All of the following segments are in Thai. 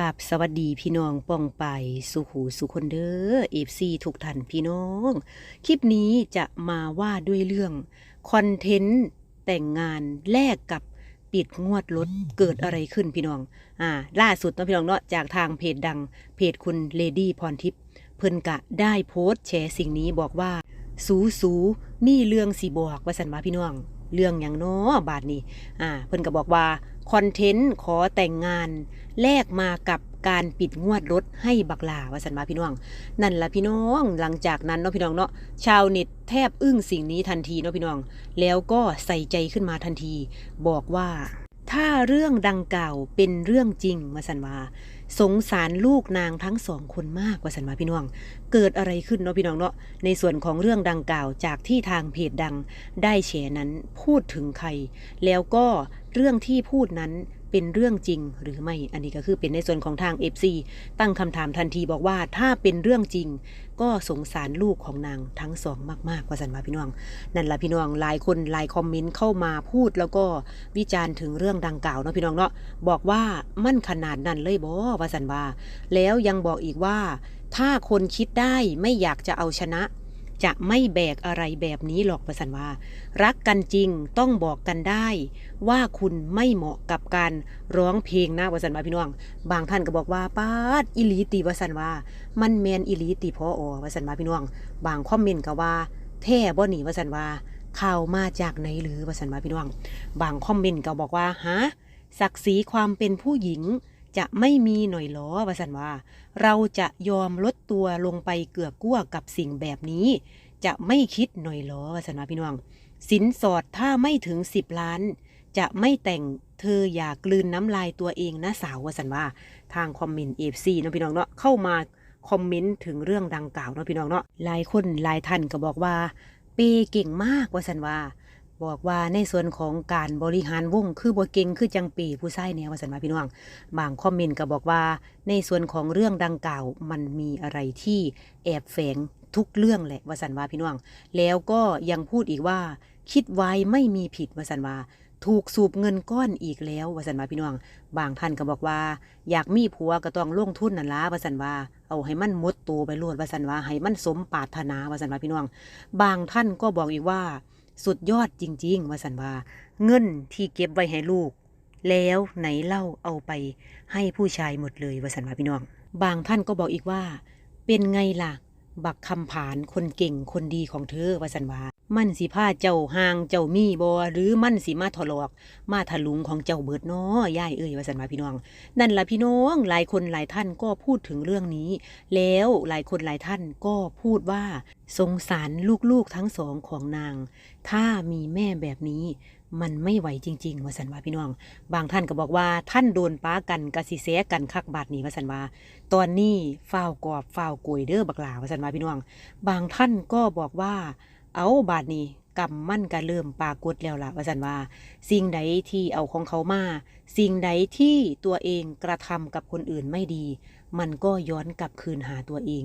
กับสวัสดีพี่น้องป้องไปสุขูสุคนเด้อเอฟซีทุกท่านพี่น้อง คลิปนี้จะมาว่าด้วยเรื่องคอนเทนต์แต่งงานแลกกับปิดงวดรถเกิดอะไรขึ้นพี่น้อง อ่า ล่าสุดเนาะพี่น้องเนาะจากทางเพจดังเพจคุณเลดี้พรทิพย์เพิ่นกะได้โพสต์แชร์สิ่งนี้บอกว่า สูสูมีเรื่องสีบอกว่าสันมาพี่น้อง เรื่องอย่างน้อบาทนี้อ่าเพิ่นก็บอกว่าคอนเทนต์ขอแต่งงานแลกมากับการปิดงวดรถให้บักลาว่าสันมาพี่น้อง นั่นละพี่น้องหลังจากนั้นเนาะพี่น้องเนาะชาวเน็ตแทบอึ้งสิ่งนี้ทันทีเนาะพี่น้อง แล้วก็ใส่ใจขึ้นมาทันที บอกว่า ถ้าเรื่องดังกล่าวเป็นเรื่องจริงมาสันมา สงสารลูกนางทั้งสองคนมากกว่าสันมาพี่น้อง เกิดอะไรขึ้นเนาะพี่น้องเนาะในส่วนของเรื่องดังกล่าวจากที่ทางเพจดังได้แฉนั้นพูดถึงใคร แล้วก็เรื่องที่พูดนั้น เป็นเรื่องจริงหรือไม่ อันนี้ก็คือเป็นในส่วนของทาง FC ตั้งคำถามทันทีบอกว่าถ้าเป็นเรื่องจริง ก็สงสารลูกของนางทั้งสองมากๆว่าสันมาพี่น้อง นั่นละพี่น้องหลายคนหลายคอมเมนต์เข้ามาพูดแล้วก็วิจารณ์ถึงเรื่องดังกล่าวเนาะพี่น้องเนาะบอกว่ามั่นขนาดนั้นเลยบอว่าสันว่าแล้วยังบอกอีกว่า ถ้าคนคิดได้ไม่อยากจะเอาชนะ จะไม่แบกอะไรแบบนี้หรอกประสันว่า รักกันจริงต้องบอกกันได้ ว่าคุณไม่เหมาะกับการร้องเพลงนะวสันว่าพี่น้อง บางท่านก็บอกว่าป้าดอิลีตีวสันว่า มันแมนอิลีตีพออวสันว่าพี่น้อง บางคอมเมนต์ก็ว่า แท้บ่หนีวสันว่าข่าวมาจากไหนหรือวสันว่าพี่น้อง บางคอมเมนต์ก็บอกว่าฮะศักดิ์ศรีความเป็นผู้หญิง จะไม่มีหน่อยหรอวสันว่า เราจะยอมลดตัวลงไปเกือกกลัวกับสิ่งแบบนี้ จะไม่คิดหน่อยหรอวสันว่าพี่น้องสินสอดถ้าไม่ถึงสิบล้าน จะไม่แต่งเธออย่ากลืนน้ำลายตัวเองนะสาววสันว่า ทางคอมเมนต์เอฟซีเนาะพี่น้องเนาะเข้ามาคอมเมนต์ถึงเรื่องดังกล่าวเนาะพี่น้องเนาะหลายคนหลายท่านก็บอกว่า เปเก่งมากวาสันว่า บอกว่าในส่วนของการบริหารวงคือบ่เก่งคือจังปีผู้ใชายแนวว่าสันว่าพี่น้อง บางคอมเมนต์ก็บอกว่า ในส่วนของเรื่องดังกล่าวมันมีอะไรที่แอบแฝงทุกเรื่องแหละว่าสันว่าพี่น้อง แล้วก็ยังพูดอีกว่า คิดไว้ไม่มีผิดว่าสันว่าถูกสูบเงินก้อนอีกแล้ววสันวาพี่น้อง บางท่านก็บอกว่า อยากมีผัวก็ต้องลงทุนนั่นละวสันวาเอาให้มันมดตัวไปโลดวสันวาให้มันสมปรารถนาวสันวาพี่น้อง บางท่านก็บอกอีกว่า สุดยอดจริง ๆ ว่าสันว่า เงินที่เก็บไว้ให้ลูก แล้วไหนเล่าเอาไปให้ผู้ชายหมดเลยว่าสันว่าพี่น้อง บางท่านก็บอกอีกว่า เป็นไงล่ะ บักคำผานคนเก่งคนดีของเธอว่าสันว่ามันสิพาเจ้าห่างเจ้ามีบอหรือมันสิมาถลอก มาถลุงของเจ้าเบิดน้อยายเอ้ยว่าสันว่าพี่น้อง นั่นละพี่น้องหลายคนหลายท่านก็พูดถึงเรื่องนี้ แล้วหลายคนหลายท่านก็พูดว่า สงสารลูกๆทั้งสองของนาง ถ้ามีแม่แบบนี้มันไม่ไหวจริงๆวาสันวาพี่น้อง บางท่านก็บอกว่าท่านโดนป้ากันกะสิเสกันคักบาดนี้วาสันวาตอนนี้ฝ้าวกอบฝ้าวกวยเด้อบักหลาวาสันวาพี่น้อง บางท่านก็บอกว่า เอาบาดนี้กรรมมั่นก็เริ่มปรากฏแล้วล่ะว่าสันว่า สิ่งใดที่เอาของเขามา สิ่งใดที่ตัวเองกระทำกับคนอื่นไม่ดี มันก็ย้อนกลับคืนหาตัวเอง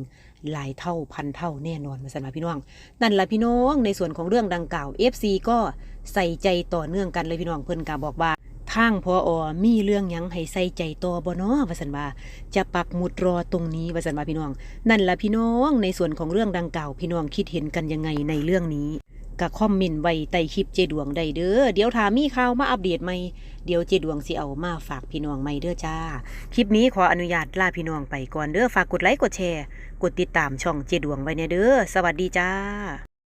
หลายเท่าพันเท่าแน่นอนว่าสันว่าพี่น้อง นั่นละพี่น้องในส่วนของเรื่องดังกล่าว FC ก็ใส่ใจต่อเนื่องกันเลยพี่น้องเพิ่นกาบอกว่าทางพออมีเรื่องยังให้ใส่ใจต่อบ่เนาะว่าสันว่าจะปักหมุดรอตรงนี้ว่าสันว่าพี่น้อง นั่นละพี่น้องในส่วนของเรื่องดังกล่าวพี่น้องคิดเห็นกันยังไงในเรื่องนี้ ก็คอมเมนต์ไว้ใต้คลิปเจดวงได้เด้อ เดี๋ยวถามีข่าวมาอัปเดตใหม่ เดี๋ยวเจดวงสิเอามาฝากพี่น้องใหม่เด้อจ้า คลิปนี้ขออนุญาตลาพี่น้องไปก่อนเด้อ ฝากกดไลค์กดแชร์ กดติดตามช่องเจดวงไว้เนี่ยเด้อ สวัสดีจ้า